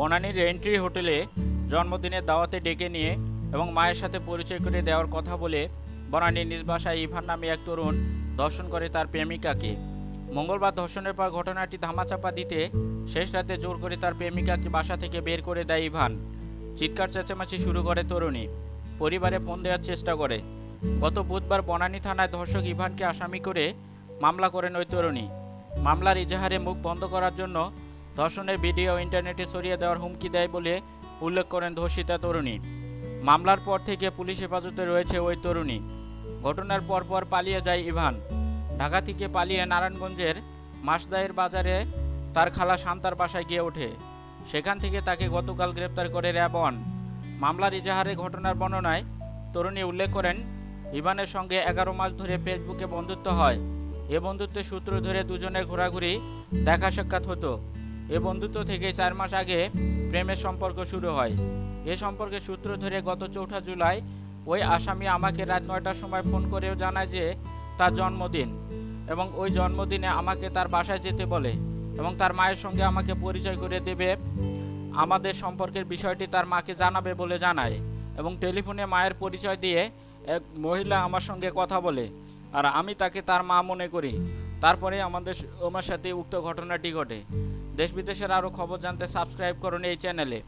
বনানীর entry হোটেলে জন্মদিনের দাওয়াতে ডেকে নিয়ে এবং মায়ের সাথে পরিচয় করে দেওয়ার কথা বলে বনানীর নিজ বাসায় ইভান নামে এক তরুণ ধর্ষণ করে তার প্রেমিকাকে। মঙ্গলবার ধর্ষণের পর ঘটনাটি ধামাচাপা দিতে শেষ রাতে জোর করে তার প্রেমিকাকে বাসা থেকে বের করে দেয় ইভান। চিৎকার চেঁচামেচি শুরু করে তরুণী। পরিবারে ফোন দেওয়ার চেষ্টা করে। গত বুধবার বনানী থানায় ধর্ষক ইভানকে আসামি করে মামলা করেন ওই তরুণী। মামলার ইজাহারে মুখ বন্ধ করার জন্য ধর্ষণের ভিডিও ইন্টারনেটে ছড়িয়ে দেওয়ার হুমকি দেয় বলে উল্লেখ করেন ধর্ষিতা তরুণী। মামলার পর থেকে পুলিশ হেফাজতে রয়েছে ওই তরুণী। ঘটনার পর পর পালিয়ে যায় ইভান। ঢাকা থেকে পালিয়ে নারায়ণগঞ্জের মাসদায়ের বাজারে তার খালা শান্তার বাসায় গিয়ে ওঠে। সেখান থেকে তাকে গতকাল গ্রেপ্তার করে র্যাবন মামলার ইজাহারে ঘটনার বর্ণনায় তরুণী উল্লেখ করেন, ইভানের সঙ্গে এগারো মাস ধরে ফেসবুকে বন্ধুত্ব হয়। এ বন্ধুত্বের সূত্র ধরে দুজনের ঘোরাঘুরি, দেখা সাক্ষাৎ হতো। এ বন্ধুত্ব থেকে চার মাস আগে প্রেমের সম্পর্ক শুরু হয়। এ সম্পর্কে সূত্র ধরে গত চৌঠা জুলাই ওই আসামি আমাকে রাত নয়টার সময় ফোন করেও জানায় যে তার জন্মদিন এবং ওই জন্মদিনে আমাকে তার বাসায় যেতে বলে এবং তার মায়ের সঙ্গে আমাকে পরিচয় করে দেবে, আমাদের সম্পর্কের বিষয়টি তার মাকে জানাবে বলে জানায় এবং টেলিফোনে মায়ের পরিচয় দিয়ে এক মহিলা আমার সঙ্গে কথা বলে আর আমি তাকে তার মা মনে করি। তারপরে আমাদের ওমার সাথে উক্ত ঘটনাটি ঘটে। দেশ বিদেশের আরও খবর জানতে সাবস্ক্রাইব করুন এই চ্যানেলে।